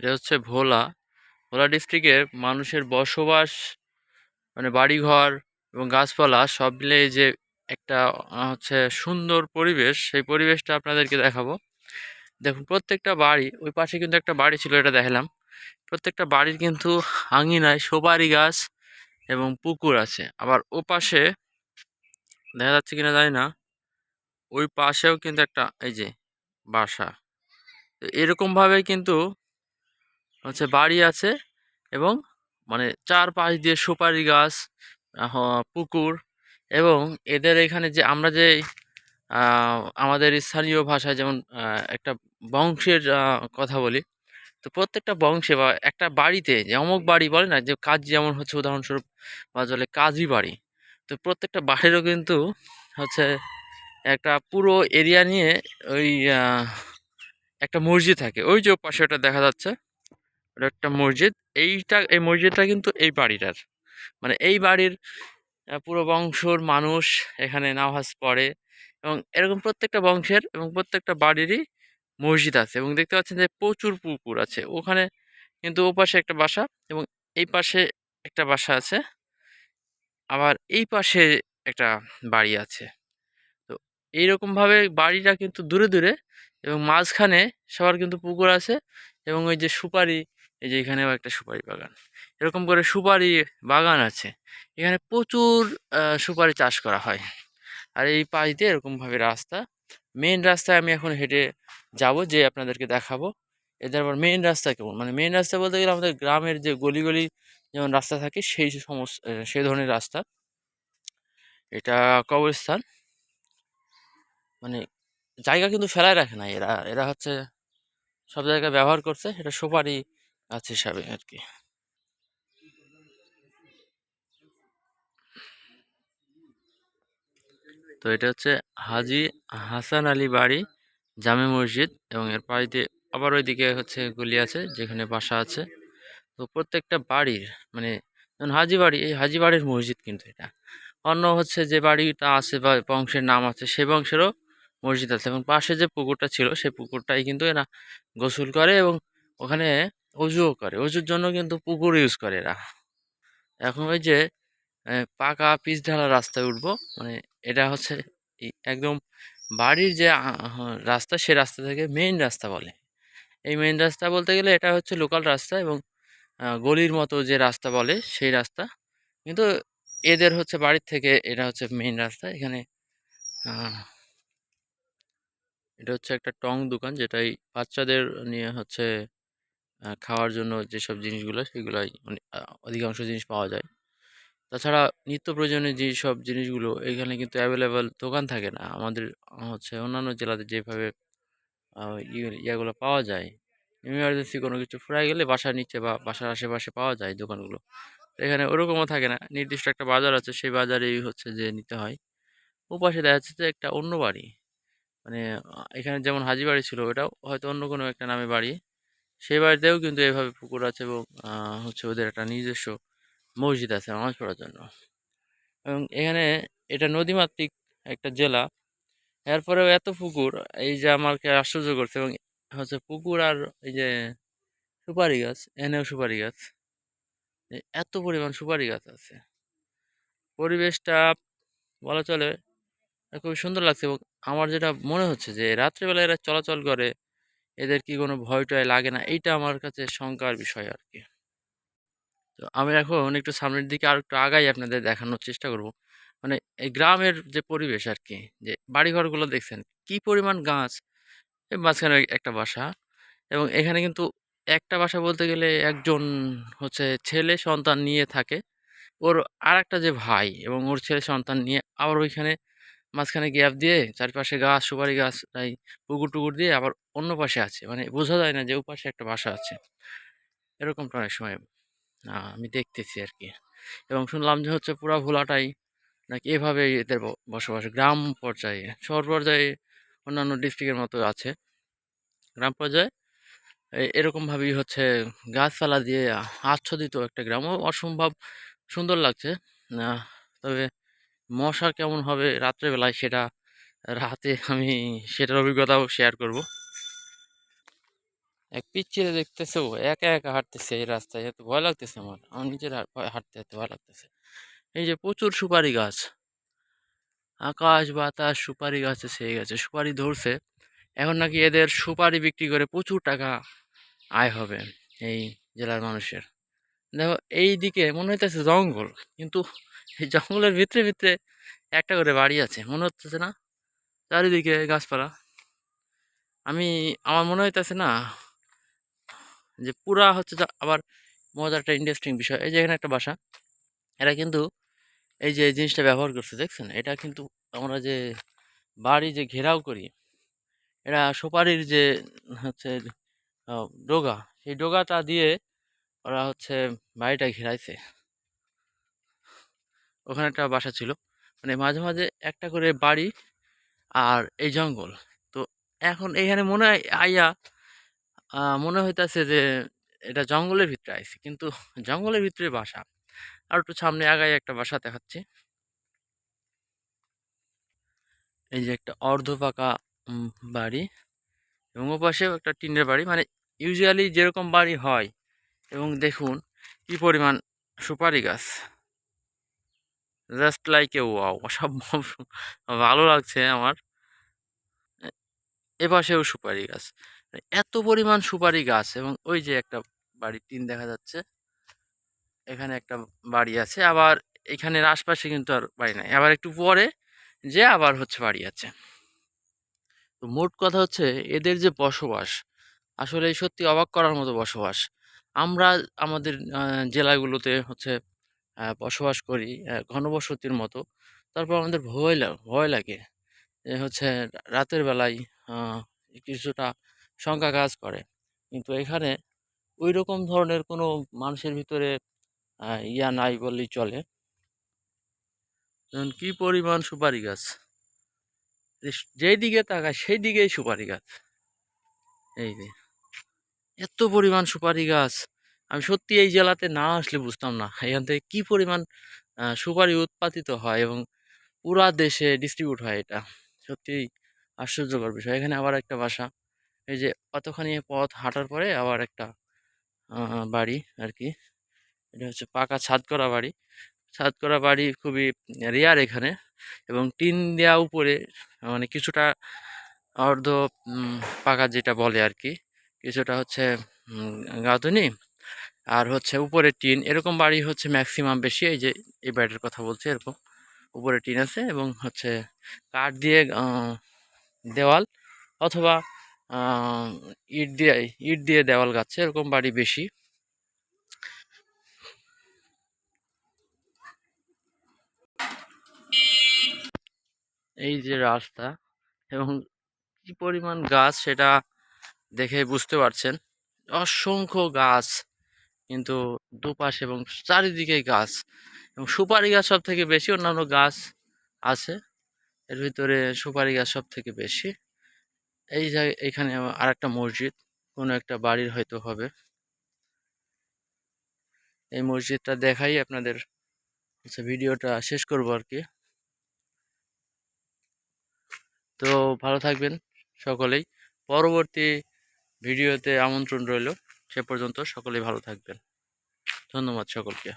এটা হচ্ছে ভোলা। ভোলা ডিস্ট্রিক্টের মানুষের বসবাস মানে বাড়িঘর এবং গাছপালা সব মিলে যে একটা হচ্ছে সুন্দর পরিবেশ, সেই পরিবেশটা আপনাদেরকে দেখাবো। দেখুন, প্রত্যেকটা বাড়ি, ওই পাশে কিন্তু একটা বাড়ি ছিল, এটা দেখালাম। প্রত্যেকটা বাড়ির কিন্তু আঙিনায় সুপারি গাছ এবং পুকুর আছে। আবার ও পাশে, দেখা যাচ্ছে কিনা জানি না, ওই পাশেও কিন্তু একটা, এই যে, বাসা। তো এরকম ভাবে কিন্তু হচ্ছে বাড়ি আছে এবং মানে চারপাশ দিয়ে সুপারি গাছ পুকুর এবং এদের এখানে যে আমরা যে আমাদের স্থানীয় ভাষায় যেমন একটা বংশের কথা বলি, তো প্রত্যেকটা বংশে বা একটা বাড়িতে যে অমুক বাড়ি বলে না যে কাজ যেমন হচ্ছে উদাহরণস্বরূপ বা চলে কাজী বাড়ি, তো প্রত্যেকটা বাড়িরও কিন্তু হচ্ছে একটা পুরো এরিয়া নিয়ে ওই একটা মসজিদ থাকে। ওই যে পাশে ওটা দেখা যাচ্ছে। ওটা একটা মসজিদ। এইটা, এই মসজিদটা কিন্তু এই বাড়িটার। মানে এই বাড়ির পুরো বংশর মানুষ এখানে নামাজ পড়ে এবং এরকম প্রত্যেকটা বংশের এবং প্রত্যেকটা বাড়িরই মসজিদ আছে এবং দেখতে পাচ্ছেন যে প্রচুর পুকুর আছে। ওখানে কিন্তু ও পাশে একটা বাসা এবং এই পাশে একটা বাসা আছে। আবার এই পাশে একটা বাড়ি আছে। তো এইরকমভাবে বাড়িটা কিন্তু দূরে দূরে এবং মাঝখানে সবার কিন্তু পুকুর আছে এবং ওই যে সুপারি এই যে এখানেও একটা সুপারি বাগান। এরকম করে সুপারি বাগান আছে। এখানে প্রচুর সুপারি চাষ করা হয়। আর এই পাশ দিয়ে এরকমভাবে রাস্তা। মেন রাস্তায় আমি এখন হেঁটে যাব, যে আপনাদেরকে দেখাবো। এদের আবার মেন রাস্তা কেমন? মানে মেন রাস্তা বলতে গেলে আমাদের গ্রামের যে গলি গলি যেমন রাস্তা থাকে, সেই সমস্ত সেই ধরনের রাস্তা। এটা কবরস্থান। মানে জায়গা কিন্তু ফেলায় রাখে না এরা। এরা হচ্ছে সব জায়গায় ব্যবহার করছে। এটা সুপারি গাছ হিসাবে আর কি তো এটা হচ্ছে হাজি হাসান আলী বাড়ি, জামে মসজিদ এবং এর দিয়ে আবার ওইদিকে হচ্ছে গলি আছে যেখানে বাসা আছে। তো প্রত্যেকটা বাড়ির মানে যেমন হাজি বাড়ি, এই হাজি বাড়ির মসজিদ কিন্তু এটা। অন্য হচ্ছে যে বাড়িটা আছে বা বংশের নাম আছে সে বংশেরও মসজিদ আছে এবং পাশে যে পুকুরটা ছিল সেই পুকুরটাই কিন্তু এরা গোসল করে এবং ওখানে অজুও করে। অজুর জন্য কিন্তু পুকুর ইউজ করে এরা। এখন ওই যে পাকা পিচ ঢালা রাস্তায় উঠবো মানে এটা হচ্ছে একদম বাড়ির যে রাস্তা, সে রাস্তা থেকে মেইন রাস্তা বলে। এই মেইন রাস্তা বলতে গেলে এটা হচ্ছে লোকাল রাস্তা এবং গলির মতো যে রাস্তা বলে, সেই রাস্তা। কিন্তু এদের হচ্ছে বাড়ির থেকে এটা হচ্ছে মেইন রাস্তা। এখানে এটা হচ্ছে একটা টং দোকান যেটাই বাচ্চাদের নিয়ে হচ্ছে খাওয়ার জন্য যেসব জিনিসগুলো, সেগুলাই মানে অধিকাংশ জিনিস পাওয়া যায়। তাছাড়া নিত্য প্রয়োজনীয় যেসব জিনিসগুলো, এখানে কিন্তু অ্যাভেলেবেল দোকান থাকে না। আমাদের হচ্ছে অন্যান্য জেলাতে যেভাবে ইয়ে- ইয়াগুলো পাওয়া যায় ইমার্জেন্সি কোনো কিছু ফুরাই গেলে বাসার নিচে বা বাসার আশেপাশে পাওয়া যায় দোকানগুলো। এখানে ওরকমও থাকে না। নির্দিষ্ট একটা বাজার আছে, সেই বাজারেই হচ্ছে যে নিতে হয়। ওপাশে দেখা যাচ্ছে যে একটা অন্য বাড়ি। মানে এখানে যেমন হাজি বাড়ি ছিল, ওটাও হয়তো অন্য কোনো একটা নামে বাড়ি। সেই বাড়িতেও কিন্তু এভাবে পুকুর আছে এবং হচ্ছে ওদের একটা নিজস্ব মসজিদ আছে নামাজ পড়ার জন্য। এবং এখানে এটা নদীমাতৃক একটা জেলা। এরপরেও এত পুকুর, এই যে আমাকে আশ্চর্য করছে এবং হচ্ছে পুকুর আর এই যে সুপারি গাছ, এনেও সুপারি গাছ এত পরিমাণ সুপারি গাছ আছে। পরিবেশটা বলা চলে খুবই সুন্দর লাগছে এবং আমার যেটা মনে হচ্ছে যে রাত্রিবেলা এরা চলাচল করে এদের কি কোনো ভয় টয় লাগে না? এইটা আমার কাছে শঙ্কার বিষয় আর কি তো আমি এখন একটু সামনের দিকে আর একটু আগাই আপনাদের দেখানোর চেষ্টা করব। মানে এই গ্রামের যে পরিবেশ আর কি যে বাড়িঘরগুলো দেখছেন, কি পরিমাণ গাছ মাঝখানে একটা বাসা এবং এখানে কিন্তু একটা বাসা বলতে গেলে একজন হচ্ছে ছেলে সন্তান নিয়ে থাকে, ওর আর একটা যে ভাই এবং ওর ছেলে সন্তান নিয়ে আবার ওইখানে মাঝখানে গ্যাপ দিয়ে চারপাশে গাছ, সুপারি গাছ, তাই পুকুর টুকুর দিয়ে আবার অন্য পাশে আছে। মানে বোঝা যায় না যে ও পাশে একটা বাসা আছে। এরকমটা অনেক সময় আমি দেখতেছি আর কি এবং শুনলাম যে হচ্ছে পুরা ভোলাটাই নাকি এভাবে এদের বসবাস, গ্রাম পর্যায়ে, শহর পর্যায়ে অন্যান্য ডিস্ট্রিক্টের মতো আছে। গ্রাম পর্যায়ে এরকমভাবেই হচ্ছে গাছপালা দিয়ে আচ্ছাদিত একটা গ্রাম। অসম্ভব সুন্দর লাগছে। তবে মশা কেমন হবে রাত্রেবেলায় সেটা রাতে আমি সেটার অভিজ্ঞতাও শেয়ার করব। এক পিচ্ছিরে দেখতেছে ও, একা একা হাঁটতেছে এই রাস্তায়, এত ভয় লাগতেছে আমার। আমার নিজের হাঁটতে হাঁটতে ভয় লাগতেছে। এই যে প্রচুর সুপারি গাছ, আকাশ, বাতাস, সুপারি গাছে সেই গেছে, সুপারি ধরছে। এখন নাকি এদের সুপারি বিক্রি করে প্রচুর টাকা আয় হবে এই জেলার মানুষের। দেখো এই দিকে মনে হইতেছে জঙ্গল, কিন্তু এই জঙ্গলের ভিতরে ভিতরে একটা করে বাড়ি আছে। মনে হচ্ছে না চারিদিকে গাছপালা। আমি, আমার মনে হইতেছে না যে পুরা হচ্ছে আবার মজার একটা ইন্টারেস্টিং বিষয়। এই যে এখানে একটা বাসা, এরা কিন্তু এই যে জিনিসটা ব্যবহার করছে, দেখছেন? এটা কিন্তু আমরা যে বাড়ি যে ঘেরাও করি, এরা সুপারির যে হচ্ছে ডোগা, সেই ডোগাটা দিয়ে ওরা হচ্ছে বাড়িটা ঘেরাইছে। ওখানে একটা বাসা ছিল। মানে মাঝে মাঝে একটা করে বাড়ি আর এই জঙ্গল। তো এখন এখানে মনে হয় আইয়া মনে হইতাছে যে এটা জঙ্গলের ভিতরে আইছে। কিন্তু জঙ্গলের ভিতরে বাসা। আর একটু সামনে আগায় একটা বাসা দেখাচ্ছি। এই যে একটা অর্ধ পাকা বাড়ি এবং ওপাশেও একটা টিনের বাড়ি। মানে ইউজুয়ালি যেরকম বাড়ি হয় এবং দেখুন কি পরিমাণ সুপারি গাছ। জাস্ট লাইক এ ওয়াও অসম্ভব ভালো লাগছে আমার। এপাশেও সুপারি গাছ। এত পরিমাণ সুপারি গাছ এবং ওই যে একটা বাড়ির টিন দেখা যাচ্ছে। এখানে একটা বাড়ি আছে, আবার এখানের আশপাশে কিন্তু আর বাড়ি নাই। আবার একটু পরে যে আবার হচ্ছে বাড়ি আছে। তো মোট কথা হচ্ছে এদের যে বসবাস আসলে সত্যি অবাক করার মতো বসবাস। আমরা আমাদের জেলাগুলোতে হচ্ছে বসবাস করি ঘনবসতির মতো। তারপর আমাদের ভয় ভয় লাগে হচ্ছে রাতের বেলায় কিছুটা শঙ্কা কাজ করে। কিন্তু এখানে ওই রকম ধরনের কোনো মানুষের ভিতরে ইয়া নাই বললেই চলে। যেমন কি পরিমাণ সুপারি গাছ? যেই দিকে তাকায় সেই দিকেই সুপারি গাছ। এই যে, এত পরিমাণ সুপারি গাছ। আমি সত্যি এই জেলাতে না আসলে বুঝতাম না। এখান থেকে কী পরিমাণ সুপারি উৎপাদিত হয় এবং পুরা দেশে ডিস্ট্রিবিউট হয় এটা। সত্যি আশ্চর্যকর বিষয়। এখানে আবার একটা বাসা। এই যে অতখানি পথ হাঁটার পরে আবার একটা বাড়ি আর কি এটা হচ্ছে পাকা ছাদ করা বাড়ি। ছাদ করা বাড়ি খুবই রেয়ার এখানে এবং টিন দেওয়া উপরে মানে কিছুটা অর্ধ পাকা যেটা বলে আর কি কিছুটা হচ্ছে গাঁথুনি। আর হচ্ছে উপরে টিন, এরকম বাড়ি হচ্ছে ম্যাক্সিমাম বেশি, এই যে এই বাড়ির কথা বলছি এরকম। উপরে টিন আছে এবং হচ্ছে কাঠ দিয়ে দেওয়াল অথবা ইট দিয়ে ইট দিয়ে দেওয়াল গাচ্ছে এরকম বাড়ি বেশি। এই যে রাস্তা এবং কি পরিমাণ গাছ সেটা দেখে বুঝতে পারছেন। অসংখ্য গাছ। কিন্তু দুপাশে এবং চারিদিকে গাছ এবং সুপারি গাছ সব থেকে বেশি, অন্যান্য গাছ আছে। এর ভিতরে সুপারি গাছ সব থেকে বেশি। এই জায়গায় এখানে আর একটা মসজিদ, কোনো একটা বাড়ির হয়তো হবে। এই মসজিদটা দেখাই আপনাদের। হচ্ছে ভিডিওটা শেষ করব আর কি তো ভালো থাকবেন সকলেই। পরবর্তী ভিডিওতে আমন্ত্রণ রইল। সে পর্যন্ত সকলেই ভালো থাকবেন। ধন্যবাদ সকলকে।